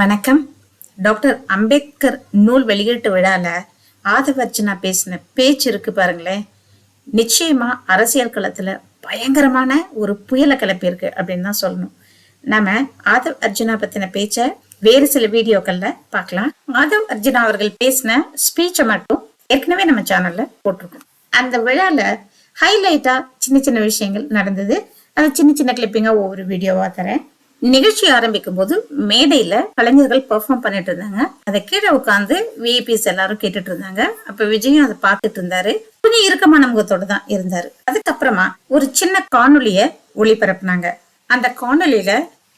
வணக்கம். டாக்டர் அம்பேத்கர் நூல் வெளியீட்டு விழால ஆதவர்ஜனா பேசின பேச்சு இருக்கு பாருங்களேன். நிச்சயமா அரசியல் களத்துல பயங்கரமான ஒரு புயலை கிளப்பியிருக்கு அப்படின்னு தான் சொல்லணும். நம்ம ஆதவ் அர்ஜுனா பத்தின பேச்ச வேறு சில வீடியோக்கள்ல பார்க்கலாம். ஆதவ் அர்ஜுனா அவர்கள் பேசின ஸ்பீச்சை மட்டும் ஏற்கனவே நம்ம சேனல்ல போட்டிருக்கோம். அந்த விழால ஹைலைட்டா சின்ன சின்ன விஷயங்கள் நடந்தது. அது சின்ன சின்ன கிளிப்பிங்கா ஒவ்வொரு வீடியோவா தரேன். நிகழ்ச்சி ஆரம்பிக்கும் போது மேடையில கலைஞர்கள் பெர்ஃபார்ம் பண்ணிட்டு இருந்தாங்க. அதை கீழே உட்காந்து விஐபிஸ் எல்லாரும் கேட்டுட்டு இருந்தாங்க. அப்ப விஜயும் அதை பார்த்துட்டு இருந்தாரு. கொஞ்சம் இறுக்கமான முகத்தோட தான் இருந்தாரு. அதுக்கப்புறமா ஒரு சின்ன காணொலிய ஒளிபரப்புனாங்க. அந்த காணொலியில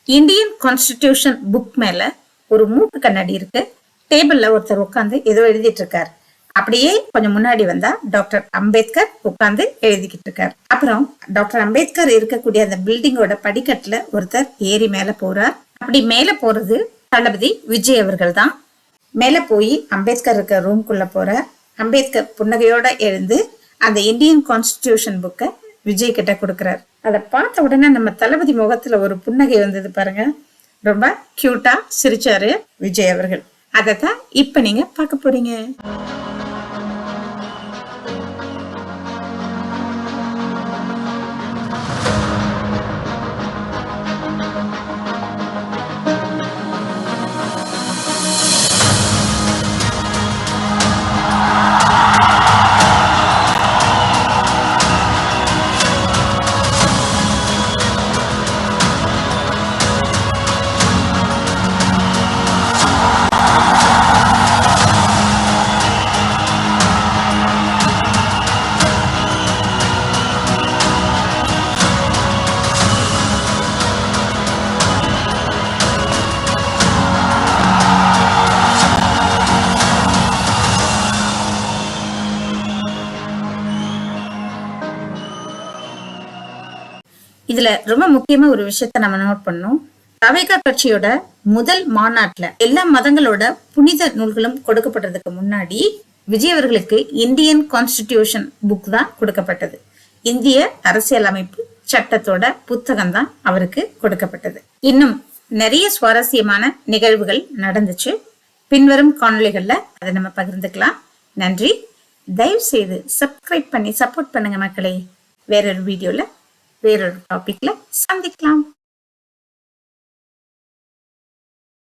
இந்தியன் கான்ஸ்டிடியூஷன் புக் மேல ஒரு மூக்கு கண்ணாடி இருக்கு. டேபிள்ல ஒருத்தர் உட்காந்து ஏதோ எழுதிட்டு இருக்காரு. அப்படியே கொஞ்சம் முன்னாடி வந்தா டாக்டர் அம்பேத்கர் உட்கார்ந்து எழுதிக்கிட்டு இருக்காரு. அப்புறம் டாக்டர் அம்பேத்கர் இருக்கக்கூடிய அந்த பில்டிங்கோட படிக்கட்டுல ஒருத்தர் ஏறி மேல போறார். அப்படி மேல போறது தளபதி விஜய் அவர்கள் தான். மேல போய் அம்பேத்கர் இருக்க ரூம்குள்ள போறார். அம்பேத்கர் புன்னகையோட எழுந்து அந்த இந்தியன் கான்ஸ்டிடியூஷன் புக்கை விஜய் கிட்ட கொடுக்கறார். அதை பார்த்த உடனே நம்ம தளபதி முகத்துல ஒரு புன்னகை வந்தது பாருங்க. ரொம்ப கியூட்டா சிரிச்சாரு விஜய் அவர்கள். அதை தான் இப்ப நீங்க பார்க்க போறீங்க. இதுல ரொம்ப முக்கியமா ஒரு விஷயத்த நம்ம நோட் பண்ணோம் தவைகா கட்சியோட முதல் மாநாட்டுல எல்லா மதங்களோட புனித நூல்களும் கொடுக்கப்பட்டதுக்கு முன்னாடி விஜய் அவர்களுக்கு இந்தியன் கான்ஸ்டிடியூஷன் புக் தான் கொடுக்கப்பட்டது. இந்திய அரசியலமைப்பு சட்டத்தோட புத்தகம் தான் அவருக்கு கொடுக்கப்பட்டது. இன்னும் நிறைய சுவாரஸ்யமான நிகழ்வுகள் நடந்துச்சு. பின்வரும் காணொலிகள்ல அதை நம்ம பகிர்ந்துக்கலாம். நன்றி. தயவு செய்து சப்ஸ்கிரைப் பண்ணி சப்போர்ட் பண்ணுங்க மக்களே. வேறொரு வீடியோல வேறொரு டாபிக்ல சந்திக்கலாம்.